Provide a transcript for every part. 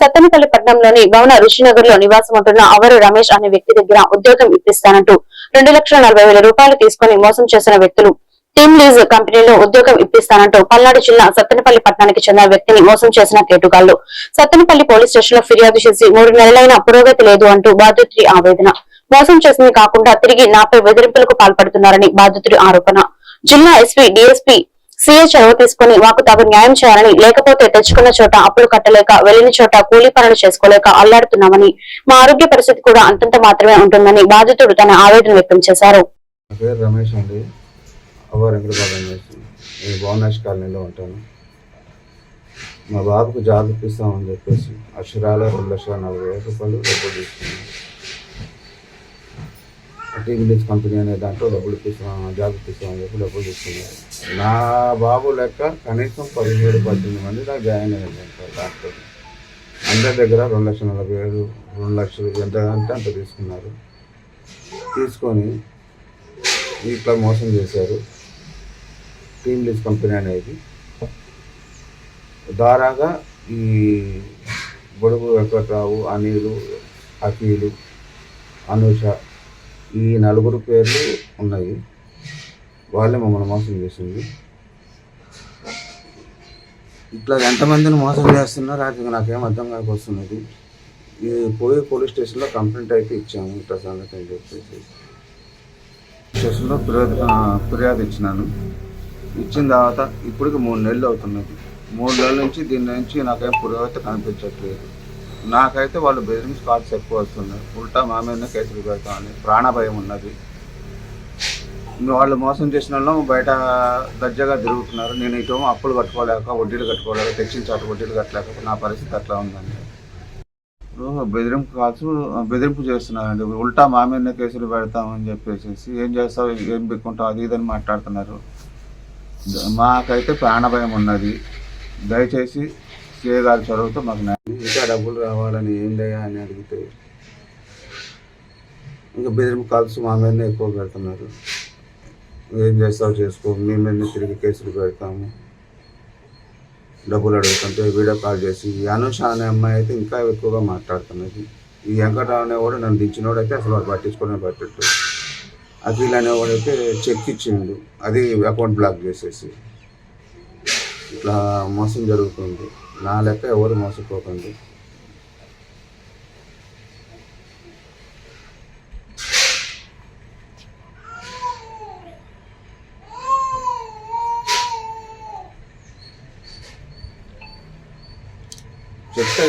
సత్తెనపల్లి పట్టణంలోని భవన ఋషినగర్లో నివాసం ఉంటున్న అవరు రమేష్ అనే వ్యక్తి దగ్గర ఉద్యోగం ఇప్పిస్తానంటూ రెండు లక్షల నలభై వేల రూపాయలు తీసుకుని మోసం చేసిన వ్యక్తులు. టీమ్ లీజ్ కంపెనీలో ఉద్యోగం ఇప్పిస్తానంటూ పల్నాడు జిల్లా సత్తెనపల్లి పట్టణానికి చెందిన వ్యక్తిని మోసం చేసిన కేటుగాళ్ళు. సత్తెనపల్లి పోలీస్ స్టేషన్లో ఫిర్యాదు చేసి మూడు నెలలైన పురోగతి లేదు అంటూ బాధితుడి ఆవేదన. మోసం చేసింది కాకుండా తిరిగి నాపై బెదిరింపులకు పాల్పడుతున్నారని బాధితుడి ఆరోపణ. జిల్లా ఎస్పీ డిఎస్పీ సీఏ చొరవ తీసుకుని మాకు తగు న్యాయం చేయాలని లేకపోతే తెచ్చుకున్న చోట అప్పులు కట్టలేక వెళ్ళిన చోట కూలీ పనులు చేసుకోలేక అల్లాడుతున్నామని మా ఆరోగ్య పరిస్థితి కూడా అంతంత మాత్రమే ఉంటుందని బాధితుడు తన ఆవేదన వ్యక్తం చేశారు. మా బాబుకు జాబ్ ఇప్పిస్తామని చెప్పేసి అక్షరాల రెండు లక్షల నలభై వేల రూపాయలు డబ్బులు తీసుకున్నాను టీ విలేజ్ కంపెనీ అనే దాంట్లో డబ్బులు తీసుకున్నాను జాబ్ తీసుకున్నాను చెప్పి డబ్బులు తీసుకున్నారు నా బాబు లెక్క కనీసం పదిహేడు పద్దెనిమిది మంది నాకు జాయిన్ అయ్యాను సార్ డాక్టర్. అందరి దగ్గర రెండు లక్షల నలభై ఏడు రెండు లక్షలు ఎంత అంటే అంత తీసుకున్నారు. తీసుకొని ఇట్లా మోసం చేశారు. టీమ్ లీజ్ కంపెనీ అనేది. దారాగా ఈ బొడుగు వెంకట్రావు అనిలు అఖీలు అనుష ఈ నలుగురు పేర్లు ఉన్నాయి. వాళ్ళే మమ్మల్ని మోసం చేసింది. ఇట్లా ఎంతమందిని మోసం చేస్తున్నారో అది నాకేం అర్థం కాకొస్తున్నది ఇది పోయి పోలీస్ స్టేషన్లో కంప్లైంట్ అయితే ఇచ్చాము ఇట్లా సంగతి అని చెప్పేసి. స్టేషన్లో ఫిర్యాదు ఫిర్యాదు ఇచ్చినాను. ఇచ్చిన తర్వాత ఇప్పటికి మూడు నెలలు అవుతున్నది. మూడు నెలల నుంచి దీని నుంచి నాకేం పురోగతి కనిపించట్లేదు. నాకైతే వాళ్ళు బెదిరించి కాల్స్ ఎక్కువ వస్తున్నాయి ఉల్టా మా మీద కేసులు పెడతామని ప్రాణభయం ఉన్నది. వాళ్ళు మోసం చేసిన వాళ్ళు బయట దర్జాగా తిరుగుతున్నారు. నేను ఇటు అప్పులు కట్టుకోలేక వడ్డీలు కట్టుకోలేక తెచ్చిన చాటు వడ్డీలు కట్టలేక నా పరిస్థితి అట్లా ఉందండి. ఇప్పుడు బెదిరింపు కాల్స్ బెదిరింపు చేస్తున్నారండి. ఉల్టా మా మీద కేసులు పెడతామని చెప్పేసి ఏం చేస్తావు ఏం పెట్టుకుంటావు అది ఇదని మాట్లాడుతున్నారు. మాకైతే ప్రాణభయం ఉన్నది. దయచేసి సీఏ గారి చొరవతో మాకు ఇంకా డబ్బులు రావాలని ఏం లేదా అని అడిగితే ఇంకా బెదిరింపు కాల్స్ మా మీదనే ఎక్కువ పెడుతున్నారు. ఏం చేస్తావు చేసుకో మీ మీదనే తిరిగి కేసులు పెడతాము. డబ్బులు అడుగుతుంటే వీడియో కాల్ చేసి ఈ అనుష అనే అమ్మాయి అయితే ఇంకా ఎక్కువగా మాట్లాడుతున్నది. ఈ వెంకటరావు అనేవాడు నన్ను దించినోడు అయితే అసలు వాడు పట్టించుకునే పట్టట్టు అఖిల్ అనేవాడు అయితే చెక్ ఇచ్చిండు. అది అకౌంట్ బ్లాక్ చేసేసి. ఇట్లా మోసం జరుగుతుంది. నా లెక్క ఎవరు మోసపోకండి. చెప్తా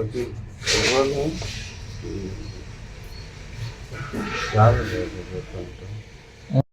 ఓకే ఎవరు చెప్తా